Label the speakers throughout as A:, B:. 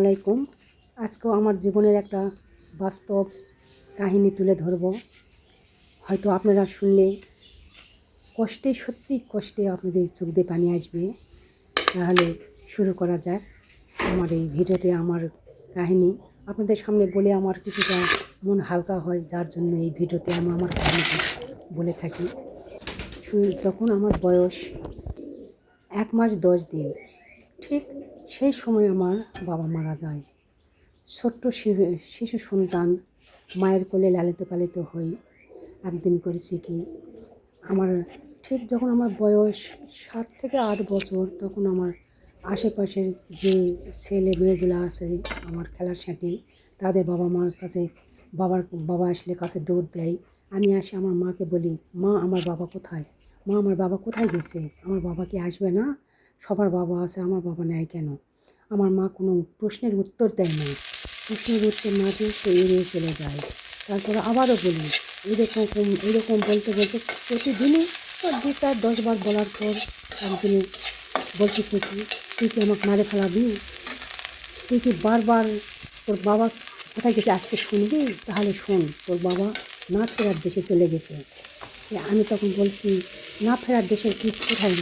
A: আলাইকুম। আজকেও আমার জীবনের একটা বাস্তব কাহিনী তুলে ধরব। হয়তো আপনারা শুনলে কষ্টে, সত্যি কষ্টে আপনাদের চোখ দিয়ে পানি আসবে। তাহলে শুরু করা যাক আমার এই ভিডিওতে আমার কাহিনী। আপনাদের সামনে বলে আমার কিছুটা মন হালকা হয়, যার জন্য এই ভিডিওতে আমি আমার কাহিনী বলে থাকি। যখন আমার বয়স এক মাস দশ দিন, ঠিক সেই সময় আমার বাবা মারা যায়। ছোট্ট শিশু শিশু সন্তান মায়ের কোলে লালিত পালিত হই। একদিন করেছি কি, আমার ঠিক যখন আমার বয়স সাত থেকে আট বছর, তখন আমার আশেপাশের যে ছেলে মেয়েগুলো আছে আমার খেলার সাথে, তাদের বাবা মার কাছে, বাবার, বাবা আসলে কাছে দৌড় দেয়। আমি আসি আমার মাকে বলি, মা, আমার বাবা কোথায়? মা, আমার বাবা কোথায় গেছে? আমার বাবা কি আসবে না? সবার বাবা আছে, আমার বাবা নেয় কেন? আমার মা কোনো প্রশ্নের উত্তর দেয় না প্রশ্নের উত্তর না দিয়ে সে এড়িয়ে চলে যায়। তারপরে আবারও বলি এইরকম এইরকম বলতে বলতে প্রতিদিনই দু চার দশবার বলার পর একদিনে বলতেছে কি তুই কি আমাকে মারে ফেলাবি? তুই কি বারবার তোর বাবা কোথায় গেছে আজকে শুনবি? তাহলে শোন, তোর বাবা না ফেরার দেশে চলে গেছে। আমি তখন বলছি, না ফেরার দেশের কি কোথায়?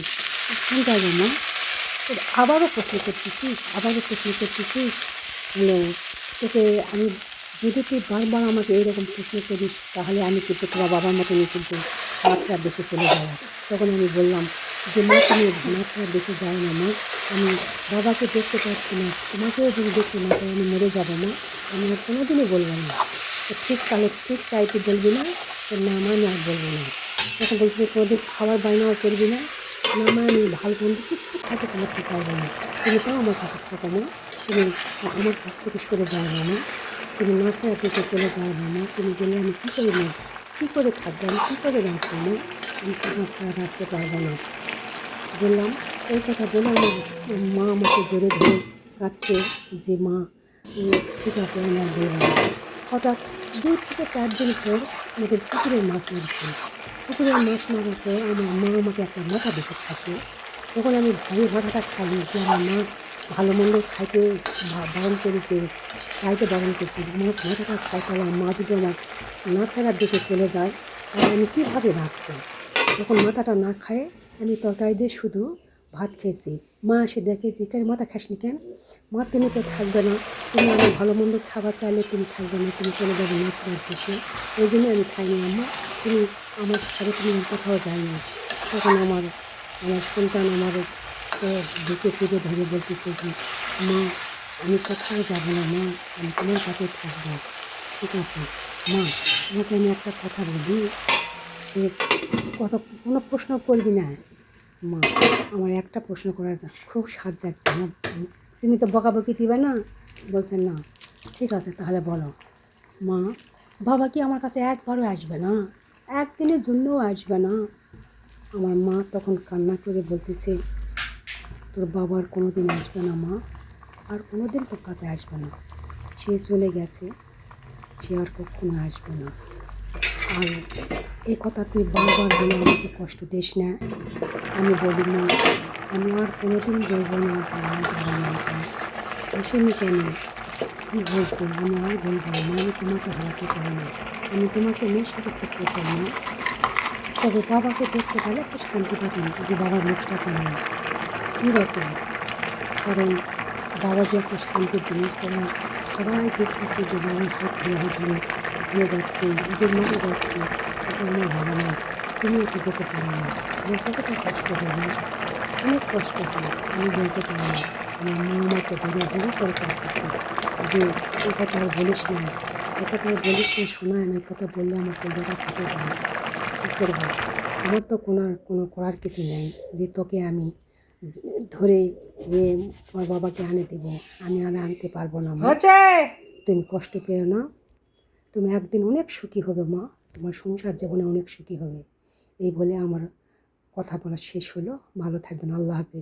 A: জায়গা মা? তোর আবারও প্রশ্ন করছি করতেছি আবারও প্রশ্ন করতেছি হলো তোকে আমি যদি তুই বারবার আমাকে এইরকম প্রশ্ন করিস, তাহলে আমি কিন্তু তোমার বাবার মতনই কিন্তু মাত্রার দেশে চলে যাব তখন আমি বললাম যে, মা, তুমি মাত্রার দেশে যাও না, মা। আমি বাবাকে দেখতে পাচ্ছি না, তোমাকেও যদি দেখতে না পাই, আমি মরে যাব না আমি আর কোনোদিনই বলব না। তো ঠিক তাহলে ঠিক চাইতে বলবি না? না আমি আর বলব না। তখন বলছি কোনোদিন খাবার বায়নাও করবি না? না মা আমি ভালো বন্ধু কিচ্ছু থাকে তোমার চাইব না তুমি তাও আমার কাছে থাকো না, তুমি আমার কাছ থেকে সরে যাও না, মা। তুমি না খেয়ে থেকে চলে যাও না, মা। তুমি গেলে আমি কী করে নেব কী করে থাকব আমি কী করে বাঁচবো না আমি তোমার ছাড়া বাঁচতে পারব না। বললাম, এই কথা বলে আমার মা আমাকে জোরে ধরে কাঁদছে যে, মা ঠিক আছে, আমার বলব হঠাৎ দুই থেকে চার দিন পর আমাদের পুকুরের মাছ মারছে পুকুরের মাছ মারার পর আমার মা আমাকে একটা মাথা বেঁচে থাকে। তখন আমি ভয়ে মাথাটা খাই যে আমার মা ভালো মন্দ খাইতে বারণ করেছে, খাইতে বারণ করেছে মাছ মাথাটা খাই তাহলে আমার মা যদি আমার না ফেরার দিকে চলে যায়, তাহলে আমি কীভাবে বাঁচব? তখন মাথাটা না খায় আমি তরকারি দিয়ে শুধু ভাত খেয়েছি। মা এসে দেখে যে কেন মাথা খাসনি কেন? মা, তুমি তো থাকবে না। তুমি আমি ভালো মন্দ খাবার চাইলে তুমি থাকবে না, তুমি চলে যাবে না তোমার দেশে। ওই জন্য আমি খাইনি, আম্মা। তুমি আমার সাথে তুমি কোথাও যাই না তখন আমার আমার সন্তান আমার বুকে চেপে ধরে বলতেছে যে, মা, আমি কোথাও যাব না, মা, আমি তোমার কাছে থাকব। ঠিক আছে, মা, তোমাকে আমি একটা কথা বলি। সে কত কোনো প্রশ্ন করবি না। মা, আমার একটা প্রশ্ন করার খুব সাজ যাচ্ছে আমার তুমি তো বকাবকি দিবে না? বলছেন না, ঠিক আছে, তাহলে বলো। মা, বাবা কি আমার কাছে একবারও আসবে না? একদিনের জন্যও আসবে না? আমার মা তখন কান্না করে বলতেছে, তোর বাবার কোনো দিন আসবে না, মা। আর কোনো দিন তোর কাছে আসবে না। সে চলে গেছে, সে আর কখনো আসবে না। আর এই কথা তুই বারবার বলে আমাকে কষ্ট দিস না। আমি বলি না, আমি আর কোনোদিন বলব না আমার বাবা মাকে আসেনি কেন। কী হয়েছে? আমি আর বলব না, আমি তোমাকে হারাতে চাই না। আমি তোমাকে নিঃস্ব করতে চাই না। তবে বাবাকে দেখতে পারলে একটু শান্তি পাতাম যে বাবার মুখটা কেমন? কীরকম কারণ বাবা যে একটা শান্তির জিনিস তোমরা সবাই দেখতেছি যে বাবা হাত ধরে হাত ধরে হয়ে যাচ্ছে ঈদের মাঠে যাচ্ছে, এটা আমার ভালো না তুমি একটু যেতে পারো না। কতটা কষ্ট হবে অনেক কষ্ট হয়। আমি বলতে পারি না। আমার মা আমাকে ধরে ধরে করে কাটতেছে যে এই কথা আর বলিস না। এই কথা আর বলিস না শোনা আমি কথা বললে আমার কলকাতা ফেটে যায়। কী করব? আমার তো কোনো কোনো করার কিছু নেই যে তোকে আমি ধরে গিয়ে আমার বাবাকে আনে দেব। আমি আর আনতে পারব না মা। তুমি কষ্ট পেও না। তুমি একদিন অনেক সুখী হবে মা। তোমার সংসার জীবনে অনেক সুখী হবে। এই বলে আমার কথা বলা শেষ হলো। ভালো থাকবেন। আল্লাহ হাফেজ।